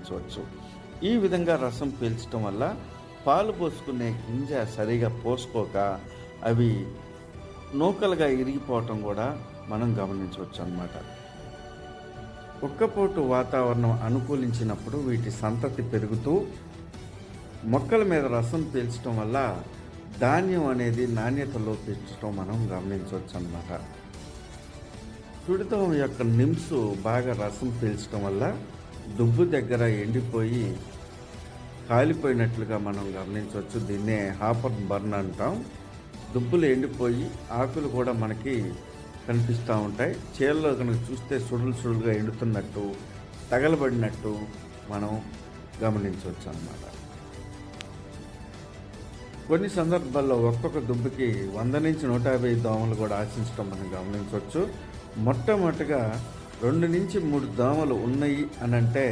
ఉపయోగించవచ్చు. ఈ విధంగా రసం పీల్చడం వల్ల పాలు పోసుకునే గింజ సరిగా పోసుకోక అవి నూకలుగా ఇరిగిపోవటం కూడా మనం గమనించవచ్చు అన్నమాట ఒక్కపోటు వాతావరణం అనుకూలించినప్పుడు వీటి సంతతి పెరుగుతూ మొక్కల మీద రసం పీల్చడం వల్ల ధాన్యం అనేది నాణ్యత లోపించడం మనం గమనించవచ్చు అన్నమాట తుడితం యొక్క నిమ్స్ బాగా రసం పీల్చడం వల్ల దుబ్బు దగ్గర ఎండిపోయి కాలిపోయినట్లుగా మనం గమనించవచ్చు. దీన్నే హాపర్ బర్న్ అంటాం. దుబ్బులు ఎండిపోయి ఆకులు కూడా మనకి కనిపిస్తూ ఉంటాయి. చీరలో కనుక చూస్తే సుడులు సుడులుగా ఎండుతున్నట్టు తగలబడినట్టు మనం గమనించవచ్చు అన్నమాట కొన్ని సందర్భాల్లో ఒక్కొక్క దుబ్బుకి వంద నుంచి నూట యాభై దోమలు కూడా ఆశించడం మనం గమనించవచ్చు. మొట్టమొదటిగా రెండు నుంచి మూడు దోమలు ఉన్నాయి అని అంటే